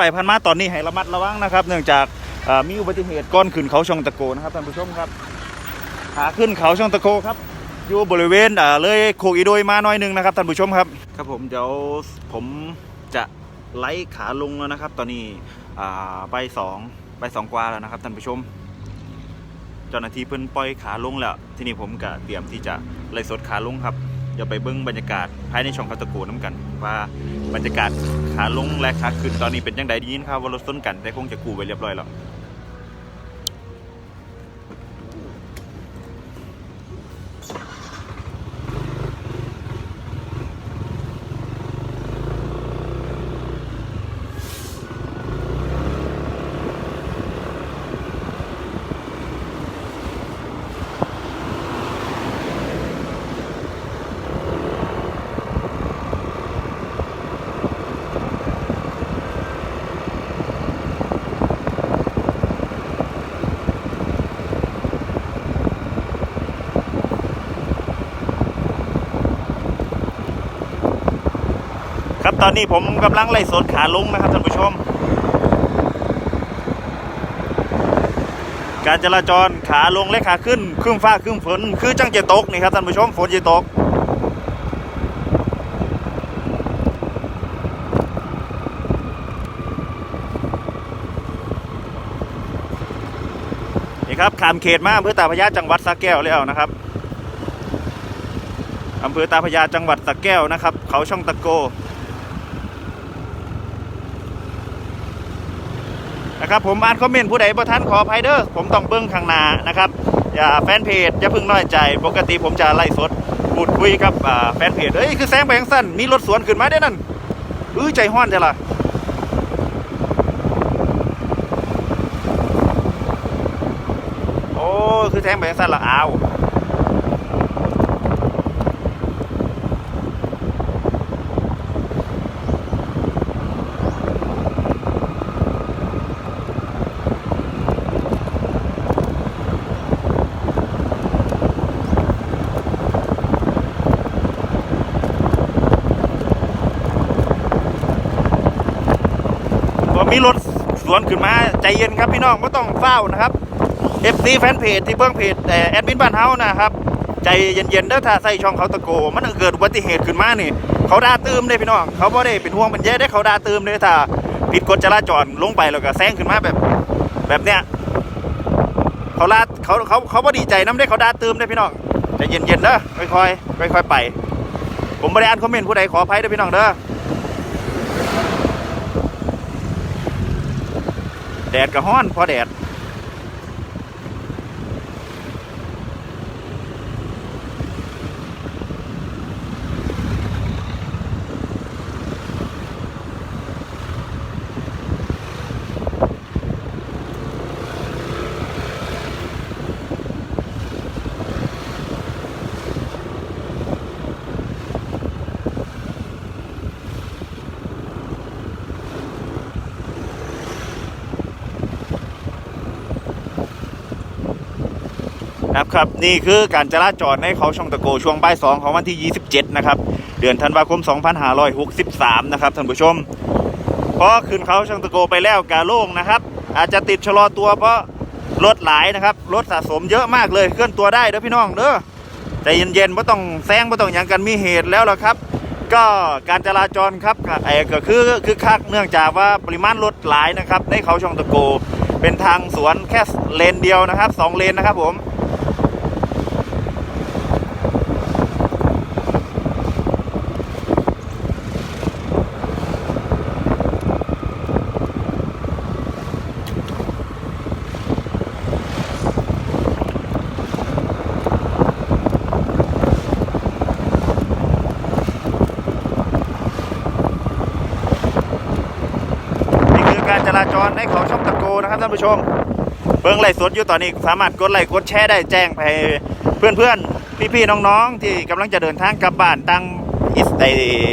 ไปผ่านมาตอนนี้ให้ระมัดระวังนะครับ เนื่องจากมีอุบัติเหตุก้อนขึ้นเขาช่องตะโกนะครับท่านผู้ชมครับขาขึ้นเขาช่องตะโกครับอยู่บริเวณเลยโคกอีโดยมาหน่อยหนึงนะครับท่านผู้ชมครับครับผมเดี๋ยวผมจะไล่ขาลงแล้วนะครับ ตอนนี้อ่าใบสองใบสองกว่าแล้วนะครับท่านผู้ชม เจ้าหน้าที่เพิ่นปล่อยขาลงแล้ว ที่นี้ผมก็เตรียมที่จะไล่สดขาลงครับ เดี๋ยวไปเบิ้งบรรยากาศภายในช่องคาตะโกน้ำกัน ว่าบรรยากาศขาลงและขาขึ้นตอนนี้เป็นยังไงดีนครับว่ารถส้นกันแต่คงจะกูไปเรียบร้อยแล้ว ตอนนี้ผมกำลังไล่สดขาลงนะครับท่านผู้ชม การจราจรขาลงและขาขึ้นครึ่งฟ้าครึ่งฝนคือจังจะตกนี่ครับท่านผู้ชมฝนจะตกนี่ครับขามเขตมาอำเภอตาพยาจังหวัดสระแก้วแล้วนะครับอำเภอตาพยาจังหวัดสระแก้วนะครับ เขาช่องตะโก นะครับผมอ่านคอมเมนต์ผู้ใดบ่ทันขออภัยเด้อผมต้องเบิ้งข้างหน้านะครับอย่าแฟนเพจอย่าเพิ่งน้อยใจ ปกติผมจะไล่สดพูดคุยกับแฟนเพจเอ้ยคือแซงไปยังสั้นมีรถสวนขึ้นมาได้นั่นเอ้ยใจห้อนจะล่ะโอ้คือแซงไปยังสั้นละอ้าว มีรถสวนขึ้นมาใจเย็นครับพี่น้องไม่ต้องเฝ้านะครับ FC แฟนเพจที่เบื้องเพจแต่แอดมินบ้านเฮานะครับใจเย็นๆเด้อถ้าใส่ช่องเขาตะโก มันเกิดอุบัติเหตุขึ้นมานี่เขาด่าตืมเลยพี่น้องเขาบ่ได้เป็นห่วงเป็นใยได้เขาด่าตืมเลยถ้าผิดกฎจราจรลงไปแล้วก็แซงขึ้นมาแบบ แบบเนี้ยเขาลาเขาเขาเขาบ่ดีใจน้ำได้เขาด่าตืมได้พี่น้องใจเย็นๆเด้อค่อยๆค่อยๆไป ผมไม่ได้อ่านคอมเมนต์ผู้ใดขออภัยเด้อพี่น้องเด้อ แดดก็ฮ้อนพอแดด ครับครับนี่คือการจราจรในเขาช่องตะโกช่วงบ่ายสองของวันที่ 27 นะครับ เดือนธันวาคม 2563 นะครับท่านผู้ชมพอขึ้นเขาช่องตะโกไปแล้วกาโล่งนะครับ อาจจะติดชะลอตัวเพราะรถหลายนะครับรถสะสมเยอะมากเลยเคลื่อนตัวได้เด้อพี่น้องเด้อใจเย็นๆไม่ต้องแซงไม่ต้องหยังกันมีเหตุแล้วล่ะครับ ก็การจราจรครับเออก็คือคือคักเนื่องจากว่าปริมาณรถหลายนะครับในเขาช่องตะโก เป็นทางสวนแค่เลนเดียวนะครับสองเลนนะครับผม นี่คือการจราจร ในเขาช่องตะโกนะครับท่านผู้ชม เบิ้งไลฟ์สดอยู่ตอนนี้สามารถกดไลค์กดแชร์ได้แจ้งไปเพื่อนๆ พี่ๆ น้องๆ ที่กำลังจะเดินทางกลับบ้านตั้งอิสไอ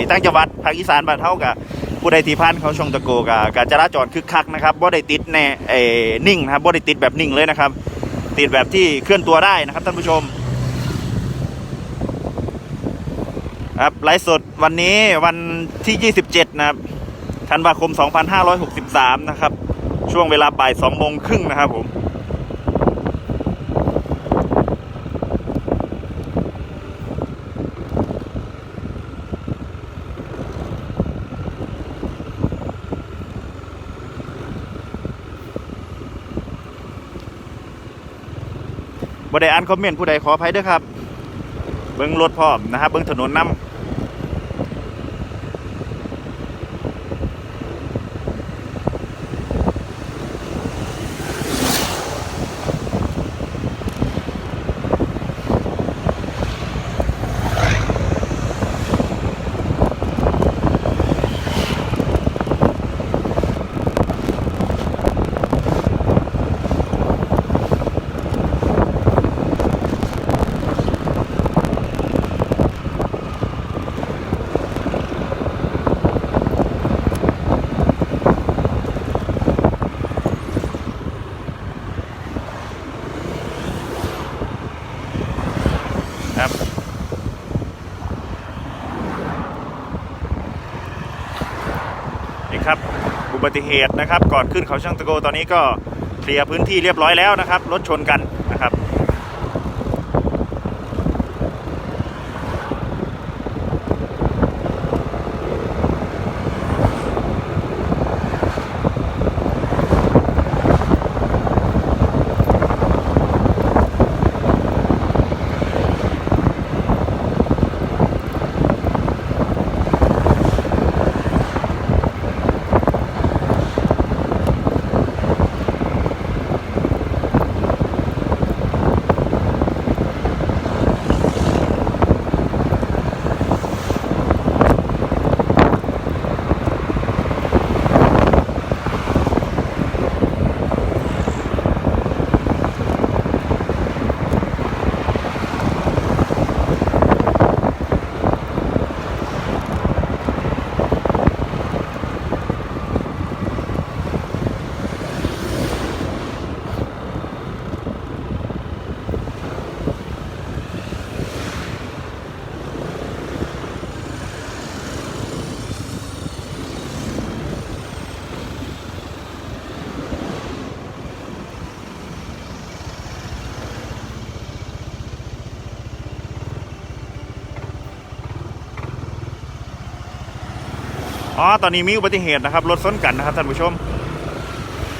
ตั้งจังหวัดภาคอีสานบ้านเท่ากับผู้ใดที่ผ่านเขาช่องตะโกกับการจราจรคึกคักนะครับบ่ได้ติดแน่เออนิ่งนะครับบ่ได้ติดแบบนิ่งเลยนะครับ ติดแบบที่เคลื่อนตัวได้นะครับท่านผู้ชมครับไลฟ์สดวันนี้วันที่ 27 นะครับธันวาคม 2563 นะครับ ช่วงเวลาบ่าย2โมงครึ่งนะครับผมบ่ได้อ่านคอมเมนต์ผู้ใดขออภัยด้วยครับ เบิ้งรถพร้อมนะครับเบิ้งถนนน้ำ บัติเหตุนะครับ ก่อนขึ้นเขาช่างตะโกตอนนี้ก็เคลียร์พื้นที่เรียบร้อยแล้วนะครับ รถชนกันนะครับ อ๋อ ตอนนี้มีอุบัติเหตุนะครับ รถซ้นกันนะครับท่านผู้ชม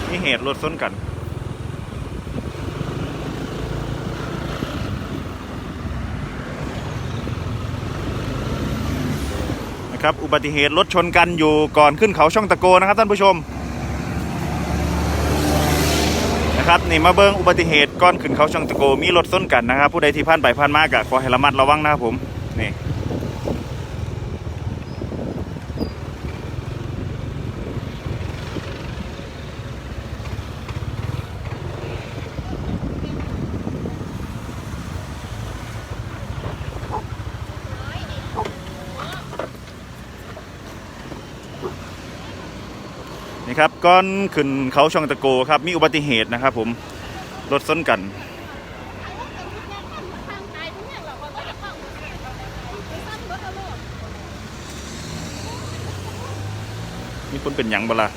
มีเหตุรถซ้นกัน นะครับ อุบัติเหตุรถชนกันอยู่ก่อนขึ้นเขาช่องตะโกนะครับท่านผู้ชม นะครับนี่มาเบิ้งอุบัติเหตุก่อนขึ้นเขาช่องตะโก มีรถซ้นกันนะครับ ผู้ใดที่ผ่านไปผ่านมากะขอให้ระมัดระวังนะครับผม นี่ ก้อนขึ้นเขาช่องตะโกครับ มีอุบัติเหตุนะครับผมรถซ้นกันมีคนเป็นหยังบล่ะ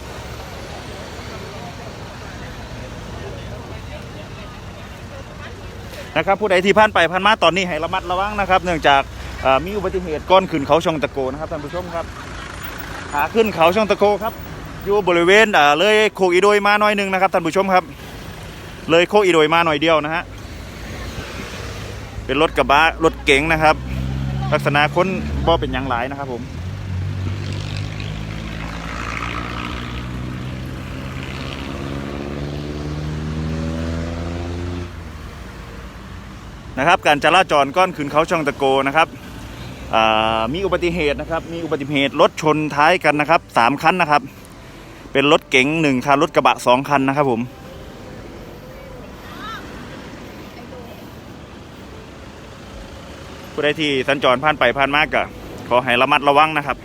นะครับผู้ใดที่ผ่านไปผ่านมาตอนนี้ให้ระมัดระวังนะครับ เนื่องจากมีอุบัติเหตุก้อนขึ้นเขาช่องตะโกนะครับท่านผู้ชมครับขาขึ้นเขาช่องตะโกครับ อยู่บริเวณเลยโคกอีโดยมาหน่อยหนึงนะครับท่านผู้ชมครับ เลยโคกอีโดยมาหน่อยเดียวนะฮะเป็นรถกระบะรถเก๋งนะครับ ลักษณะคนบ่เป็นยังหลายนะครับผมนะครับการจราจรก้อนขึ้นเขาช่องตะโกนะครับอ่ามีอุบัติเหตุนะครับ มีอุบัติเหตุรถชนท้ายกันนะครับสามคันนะครับ เป็นรถเก๋งหนึ่งคันรถกระบะสองคันนะครับผม ผู้ใดที่สัญจรผ่านไปผ่านมากก็ขอให้ระมัดระวังนะครับ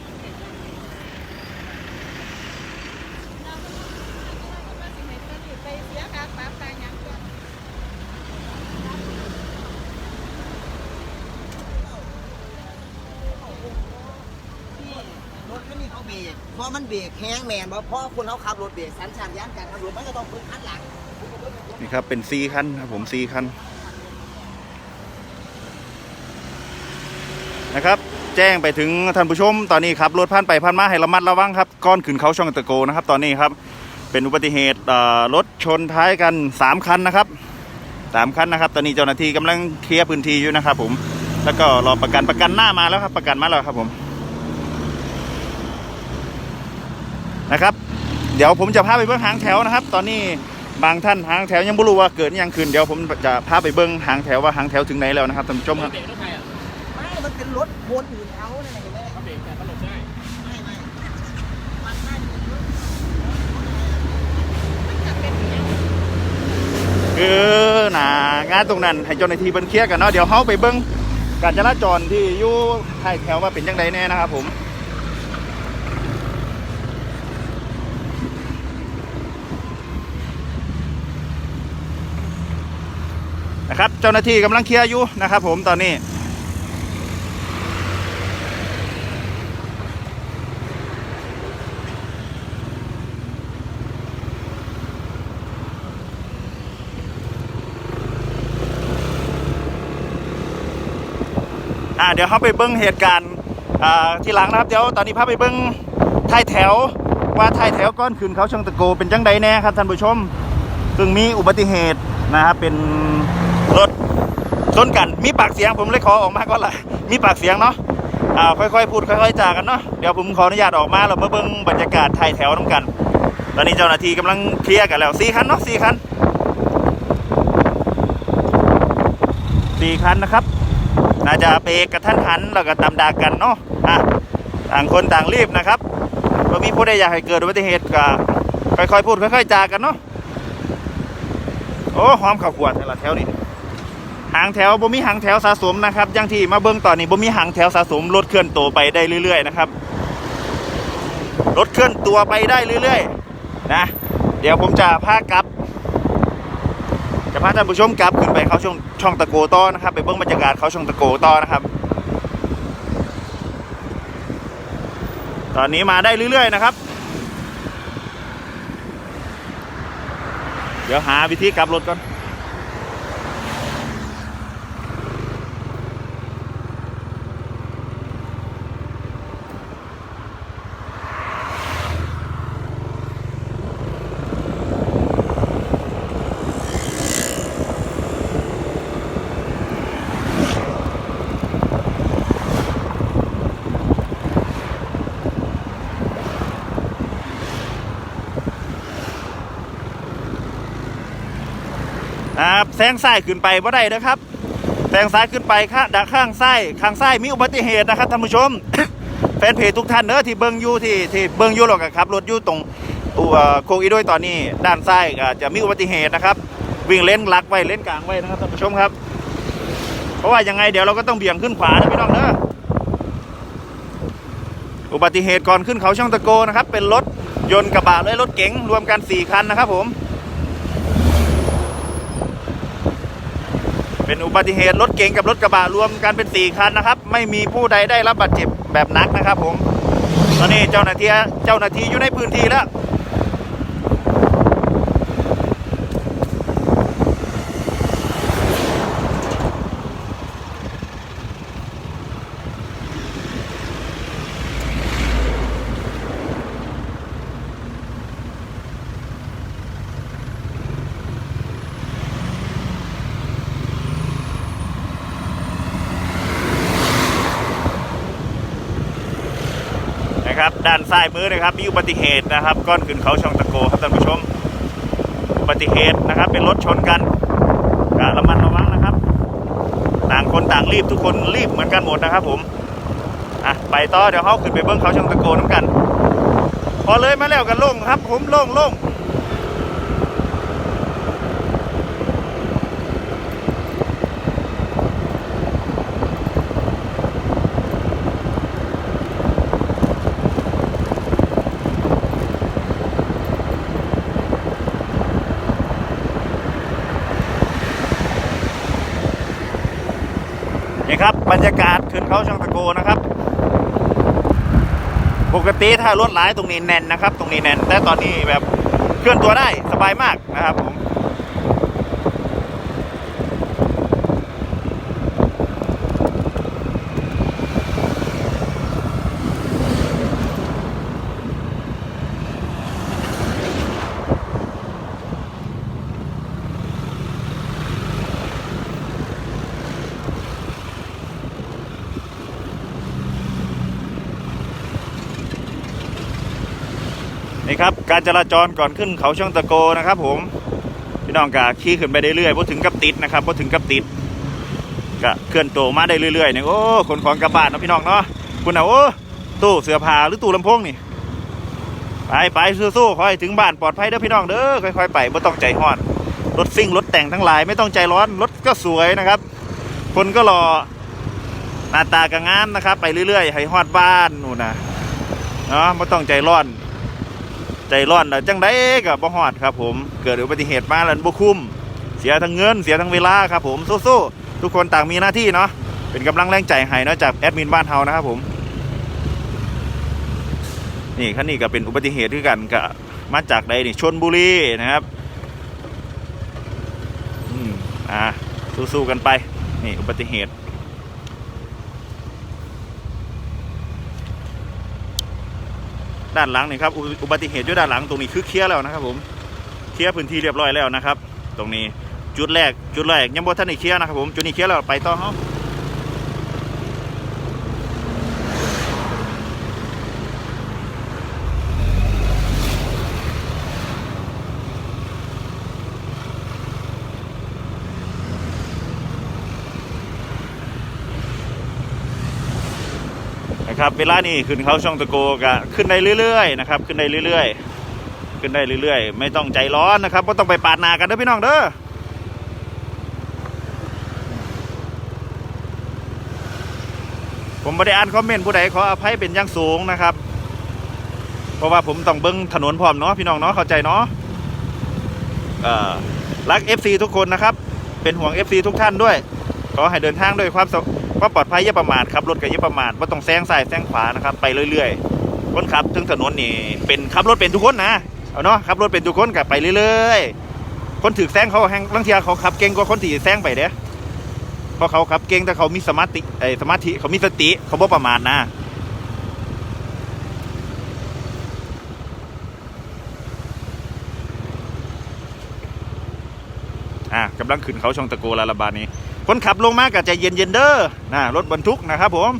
รถคันนี้เขาเบรกพอ ราะมันเบรก แห้งแมนเพราะคนเขาขับรถเบรกสัญชาตญาณการขับรถมันก็ต้องพึ่งคันหลังนี่ครับ เป็นซีคันครับผมซีคันนะครับ แจ้งไปถึงท่านผู้ชม ตอนนี้ครับรถผ่านไปผ่านมาให้ระมัดระวังครับก้อนขึ้นเขาช่องตะโกนะครับ ตอนนี้ครับ เป็นอุบัติเหตุรถชนท้ายกัน 3 คันนะครับสามคันนะครับ ตอนนี้เจ้าหน้าที่กำลังเคลียร์พื้นที่อยู่นะครับ ผมแล้วก็รอประกันประกันหน้ามาแล้วครับ ประกันมาแล้วครับผม นะครับ เดี๋ยวผมจะพาไปเบื้องหางแถวนะครับ ตอนนี้บางท่านหางแถวยังไม่รู้ว่าเกิดยังขึ้นเดี๋ยวผมจะพาไปเบื้องหางแถวว่าหางแถวถึงไหนแล้วนะครับท่านผู้ชมครับครอะไม่มันเป็นรถวนอยู่เขาเนี่ยเห็นไหมเขาเบรกแต่เขาหลบได้ไม่ไม่มันน่าจะเป็นรถมันจะเป็นอย่างนี้เออหนางานตรงนั้นให้เจ้าหน้าที่เบิ่งเคลียร์กันเนาะเดี๋ยวเฮาไปเบิ่งการจราจรที่อยู่ท้ายแถวว่าเป็นยังไงแน่นะครับผม นะครับ เจ้าหน้าที่กำลังเคลียร์อยู่นะครับ ผมตอนนี้ อ่าเดี๋ยวเขาไปเบิ้งเหตุการณ์อ่าที่หลังนะครับ เดี๋ยวตอนนี้พาไปเบิ้งท้ายแถวว่าท้ายแถวก้อนขึ้นเขาช่างตะโกเป็นจังใดแน่ครับท่านผู้ชมซึ่งมีอุบัติเหตุนะครับเป็น ชนกันมีปากเสียงผมเลยขอออกมาก่อนละมีปากเสียงเนาะอ่าค่อยๆพูดค่อยๆจากันเนาะเดี๋ยวผมขออนุญาตออกมาเรามาเบิ้งบรรยากาศไทยแถวน้ำกัน ตอนนี้เจ้าหน้าที่กำลังเคลียร์กันแล้วสี่คันเนาะสี่คันสี่คันนะครับน่าจะเบรกกระทันหันแล้วก็ตาดากันเนาะอะต่างคนต่างรีบนะครับว่ามีผู้ใดอยากให้เกิดอุบัติเหตุก็ค่อยๆพูดค่อยๆจากันเนาะโอ้หอมข้าวขวดแถวนี่ หางแถวบ่มีหางแถวสะสมนะครับอย่างที่มาเบิ่งตอนนี้บ่มีหางแถวสะสมรถเคลื่อนตัวไปได้เรื่อย ๆ นะครับรถเคลื่อนตัวไปได้เรื่อย ๆ นะ เดี๋ยวผมจะพากลับ จะพาท่านผู้ชมกลับขึ้นไปเขาช่องช่องตะโกต่อนะครับ ไปเบิ่งบรรยากาศเขาช่องตะโกต่อนะครับ ตอนนี้มาได้เรื่อย ๆ นะครับ เดี๋ยวหาวิธีกลับรถก่อน แซงซ้ายขึ้นไปว่าได้นะครับแซงซ้ายขึ้นไปข้างด้านข้างซ้ายข้างซ้ายมีอุบัติเหตุนะครับท่านผู้ชม แฟนเพจทุกท่านเนอะที่เบิ้งอยู่ที่ที่เบิ้งอยู่หรอกครับรถอยู่ตรงตัวโคกอีด้วยตอนนี้ด้านซ้ายจะมีอุบัติเหตุนะครับวิ่งเลนลักไว้เลนกลางไว้นะครับท่านผู้ชมครับ เพราะว่ายังไงเดี๋ยวเราก็ต้องเบี่ยงขึ้นขวานะพี่น้องเนอะอุบัติเหตุก่อนขึ้นเขาช่องตะโกนะครับ เป็นรถยนต์กระบะและรถเก๋งรวมกัน 4 คันนะครับผม เป็นอุบัติเหตุรถเก๋งกับรถกระบะรวมกันเป็น4คันนะครับ ไม่มีผู้ใดได้รับบาดเจ็บแบบหนักนะครับผม ตอนนี้เจ้าหน้าที่เจ้าหน้าที่อยู่ในพื้นที่แล้วายมือนะครับ มีอุบัติเหตุนะครับก้อนขึ้นเขาช่องตะโกครับท่านผู้ชม อุบัติเหตุนะครับ เป็นรถชนกันการระมัดระวังนะครับ ต่างคนต่างรีบทุกคนรีบเหมือนกันหมดนะครับ ผมอะไปต่อเดี๋ยวเขาขึ้นไปเบิ้งเขาช่องตะโกน้ำกัน พอเลยมาแล้วกันโล่งครับ ผมโล่งโล่งนี่ค รับรรยากาศขึ้นเขาช่างตะโกนะครับ ปกติถ้ารถหลายตรงนี้แน่นนะครับ ตรงนี้แน่น แต่ตอนนี้แบบเคลื่อนตัวได้สบายมากนะครับผม การจราจรก่อนขึ้นเขาช่องตะโกนะครับ ผมพี่น้องกะขี่ขึ้นไปเรื่อยๆพอถึงกับติดนะครับพอถึงกับติดก็เคลื่อนตัวมาได้เรื่อยๆเนี่ยโอ้ขนของกลับานเนะพี่น้องเนาะคุณเอาโอ้ตู้เสื้อผ้าหรือตู้ลำโพงนี่ไปไปสู้ๆขอให้ถึงบ้านปลอดภัยเด้อพี่น้องเด้อค่อยๆไปไม่ต้องใจห้อนรถซิ่งรถแต่งทั้งหลายไม่ต้องใจร้อนรถก็สวยนะครับ คนก็รอหน้าตากระงามนะครับ ไปเรื่อยๆให้ฮอดบ้านนู่นนะเนาะไม่ต้องใจร้อน ใจร้อนแล้วจังได้กับบ่ฮอดครับ ผมเกิดอุบัติเหตุมาแล้วบ่คุ้มเสียทั้งเงินเสียทั้งเวลาครับผมสู้ๆทุกคนต่างมีหน้าที่เนาะเป็นกำลังแรงใจให้นะจากแอดมินบ้านเฮานะครับผม นี่คันนี้ก็เป็นอุบัติเหตุด้วยกันกับมาจากใดนี่ชนบุรีนะครับอืมอ่าสู้ๆกันไปนี่อุบัติเหตุ ด้านหลังนี่ครับอุบัติเหตุอยู่ด้านหลังตรงนี้คือเคลียร์แล้วนะครับ ผมเคลียร์พื้นที่เรียบร้อยแล้วนะครับ ตรงนี้จุดแรกจุดแรกยังบ่ท่านได้เคลียร์นะครับผมจุดนี้เคลียร์แล้วไปต่อเฮา นะครับ เวลานี้ขึ้นเขาช่องตะโกก็ขึ้นได้เรื่อยๆนะครับ ขึ้นได้เรื่อยๆ ขึ้นได้เรื่อยๆ ไม่ต้องใจร้อนนะครับก็ต้องไปปาดหนากันเด้อพี่น้องเด้อผมไม่ได้อ่านคอมเมนต์ผู้ใดขออภัยเป็นอย่างสูงนะครับ เพราะว่าผมต้องเบิ้งถนนพร้อมเนาะพี่น้องเนาะเข้าใจเนาะเอ่อรัก FC ทุกคนนะครับ เป็นห่วง FC ทุกท่านด้วย ขอให้เดินทางด้วยความส ความปลอดภัยอย่าประมาทครับรถก็อย่าประมาทว่าต้องแซงซ้ายแซงขวานะครับไปเรื่อยๆคนขับถึงถนนนี่เป็นขับรถเป็นทุกคนนะเอาเนาะขับรถเป็นทุกคนกับไปเรื่อยๆ คนถือแซงเขาแหงบางทีเขาขับเก่งกว่าคนที่แซงไปเด้เพราะเขาขับเก่งแต่เขามีสมาธิไอ้สมาธิเขามีสติเขาบ่ประมาทนะอะกำลังขึ้นเขาช่องตะโกลาลาบานี้ คนขับลงมาก็ใจเย็นเย็นเด้อนะรถบรรทุกนะครับผม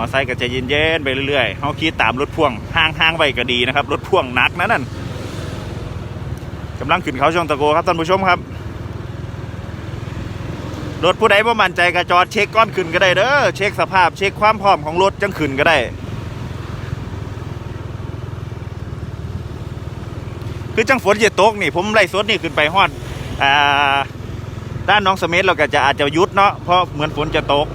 มอไซค์ก็ใจเย็นๆไปเรื่อยๆเขาขี่ตามรถพ่วงห่างๆไปก็ดีนะครับ รถพ่วงนักนะนั่นกำลังขึ้นเขาช่องตะโกครับท่านผู้ชมครับ รถผู้ใดบ่มั่นใจก็จอดเช็คก้อนขึ้นก็ได้เด้อเช็คสภาพเช็คความพร้อมของรถจังขึ้นก็ได้ คือจังฝนจะตกนี่ผมไล่สดนี่ขึ้นไปฮอดอ่าด้านน้องสมิธเราก็จะอาจจะยุดเนาะเพราะเหมือนฝนจะตก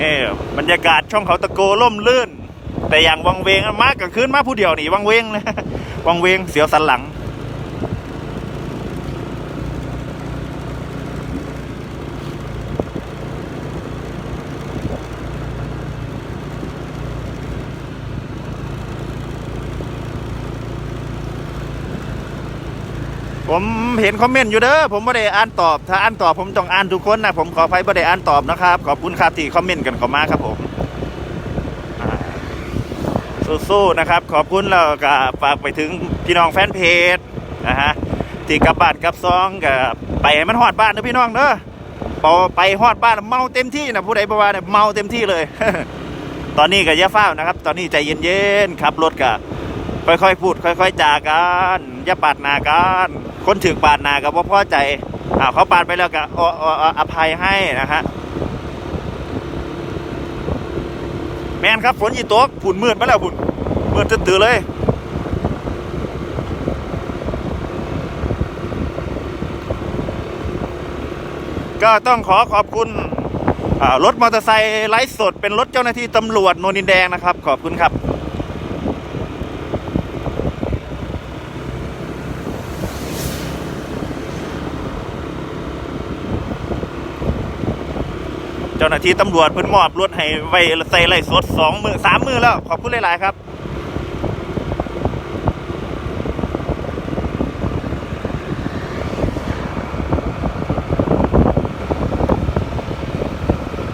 นี่บ รรยากาศช่องเขาตะโกล่มลื่น แต่อย่างวังเวงมากกับคืนมาผู้เดียวนี่วังเวงนะวังเวงเสียวสันหลัง ผมเห็นคอมเมนต์อยู่เด้อผมไม่ได้อ่านตอบ ถ้าอ่านตอบผมต้องอ่านทุกคนนะผมขออภัยไม่ได้อ่านตอบนะครับ ขอบคุณครับที่คอมเมนต์กันเข้ามาครับผมสู้ๆนะครับ ขอบคุณแล้วก็ฝากไปถึงพี่น้องแฟนเพจนะฮะที่กลับบ้านกลับซองกับไปให้มันฮอดบ้านนะพี่น้องเด้อพอไปฮอดบ้านเมาเต็มที่นะผู้ใดบอกว่าเนี่ยเมาเต็มที่เลย ตอนนี้ก็ย่าเฝ้าวนะครับ ตอนนี้ใจเย็นๆขับรถกะค่อยๆพูด ค่อย ๆจากันอย่าปาดหนากัน คนถึกปาดนากับว่าพ่อใจอ้าวเขาปาดไปแล้วก็ออออภัยให้นะฮะแมนครับฝนยีตกผุ่นมืดมาแล้วผุ่นมืดตื่นๆเลยก็ต้องขอขอบคุณรถมอเตอร์ไซค์ไลฟ์สดเป็นรถเจ้าหน้าที่ตำรวจโนนินแดงนะครับ ขอบคุณครับ เจ้าหน้าที่ตำรวจเพิ่นมอบรถให้ไว้ใส่ไล่สดสองมือสามมือแล้ว ขอบคุณหลาย ๆ ครับ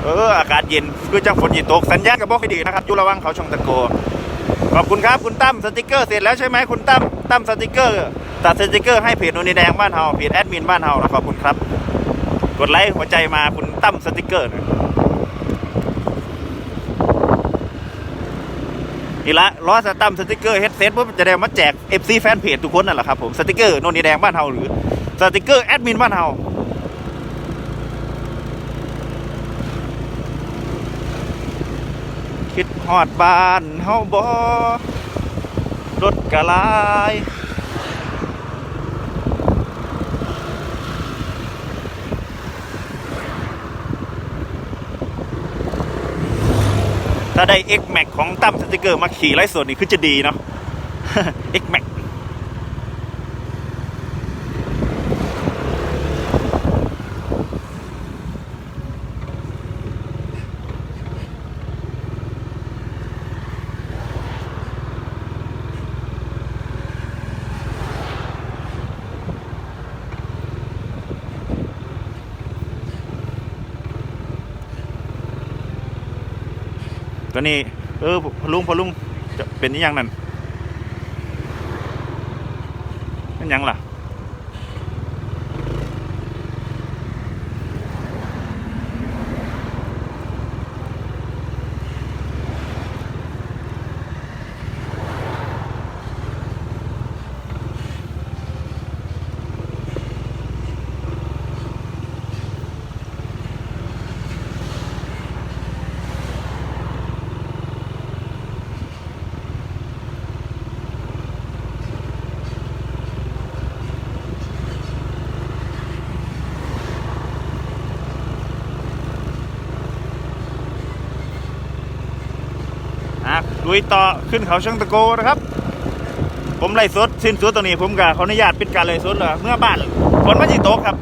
เอออากาศเย็นคือจังฝนหยีตกสัญญาณกับบอกให้ดีนะครับอยู่ระวังเขาชงตะโกขอบคุณครับคุณตั้มสติกเกอร์เสร็จแล้วใช่ไหมคุณตั้มตั้มสติกเกอร์ตัดสติกเกอร์ให้เพจโนนดินแดงบ้านเฮาเพจแอดมินบ้านเฮานะขอบคุณครับ กดไลค์หัวใจมาคุณ ตั้มสติกเกอร์น่อยนี่ละล้อสตั้มสติกเกอร์เฮดเซ็ตปุ๊บจะได้มาแจก FC แฟนเพจทุกคนนั่นแหละครับผมสติกเกอร์โนนดินแดงบ้านเฮาหรือสติกเกอร์แอดมินบ้านเฮาคิดฮอดบ้านเฮาบ่รถกะลาย ถ้าได้ X Max ของตั้มสติกเกอร์มาขี่ไล่สดนี่คือจะดีเนาะ X Max ตัวนี้ เออพอลุงพอลุงจะเป็นยังนั่นเป็นยังล่ะ อะ ลุยต่อขึ้นเขาช่างตะโกนะครับ ผมไล่สดสิ้นสุดตรงนี้ผมกับขออนุญาตปิดการไล่สดเลยเมื่อบ้านฝนมันจีโตกครับ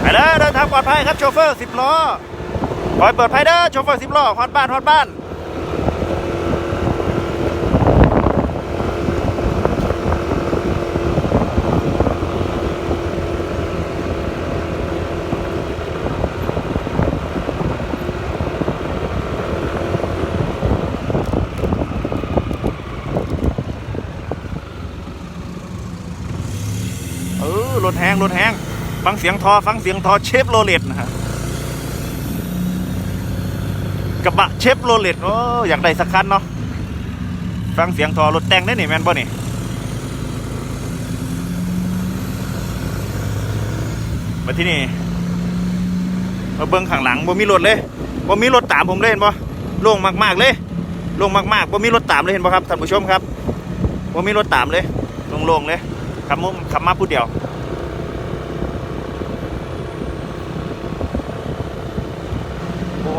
ไปเด้อเดินทางปลอดภัยครับโชเฟอร์สิบล้อคอยเปิดภัยเด้อโชเฟอร์สิบล้อฮอดบ้านฮอดบ้านเออร ถแห้งรถแห้งฟังเสียงทอฟังเสียงทอเชฟโรเลตนะฮะกระบะเชฟโรเลตโอ้อยากได้สักคันเนาะฟังเสียงทอรถแต่งได้นี่แมนบ่นี่มาที่นี่มาเบิ้งข้างหลังบ่มีรถเลยบ่มีรถตามผมเลยเห็นบ่โล่งมากๆเลยโล่งมากๆบ่มีรถตามเลยเห็นบ่ครับท่านผู้ชมครับบ่มีรถตามเลยโล่งๆเลยขับมุมขับมาผู้เดียว โอ้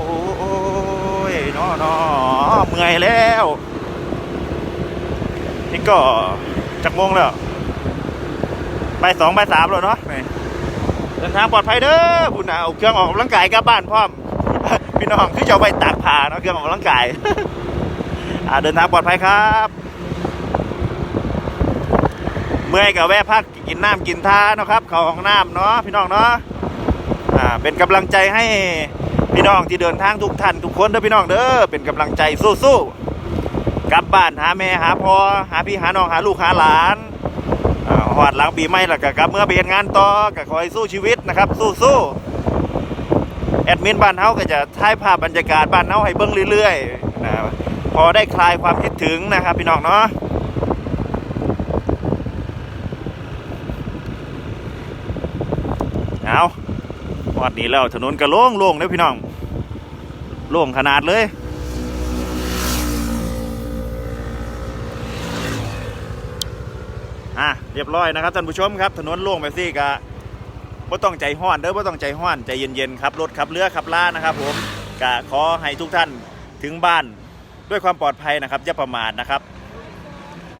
นอนอเมื่อยแล้ว นี่ก็จักโมงแล้วไปสองไปสามแล้วเนาะเดินทางปลอดภัยเด้อคุณนะเอาเครื่องออกกำลังกายกลับบ้านพร้อมพี่น้องคือจะเอาไปตากผ้าเนาะเครื่องออกกำลังกายอ่าเดินทางปลอดภัยครับ เมื่อยกับแวะพักกินน้ำกินท่านะครับ เขาห้องน้ำเนาะพี่น้องเนาะอ่าเป็นกำลังใจให้ พี่น้องที่เดินทางทุกท่านทุกคนเด้อพี่น้องเด้อเป็นกำลังใจสู้ๆกลับบ้านหาแม่หาพ่อหาพี่หาน้องหาลูกหาหลานหอดหลังปีใหม่ล้วก็กลับเมื่อไปเฮ็ดงานต่อก็คอยสู้ชีวิตนะครับ สู้ๆแอดมินบ้านเฮาก็จะถ่ายภาพบรรยากาศบ้านเฮาให้เบิ่งเรื่อยๆนะพอได้คลายความคิดถึงนะครับพี่น้องเนาะ เอาห อดนี้แล้วถนนก็โล่งโล่งเลยพี่น้องโล่งขนาดเลยอะเรียบร้อยนะครับท่านผู้ชมครับ ถนนโล่งแบบนี้ก็บ่ต้องใจห้อนเด้อบ่ต้องใจห้อนใจเย็นๆครับรถขับเรือขับล่านะครับ ผมก็ขอให้ทุกท่านถึงบ้านด้วยความปลอดภัยนะครับอย่าประมาทนะครับ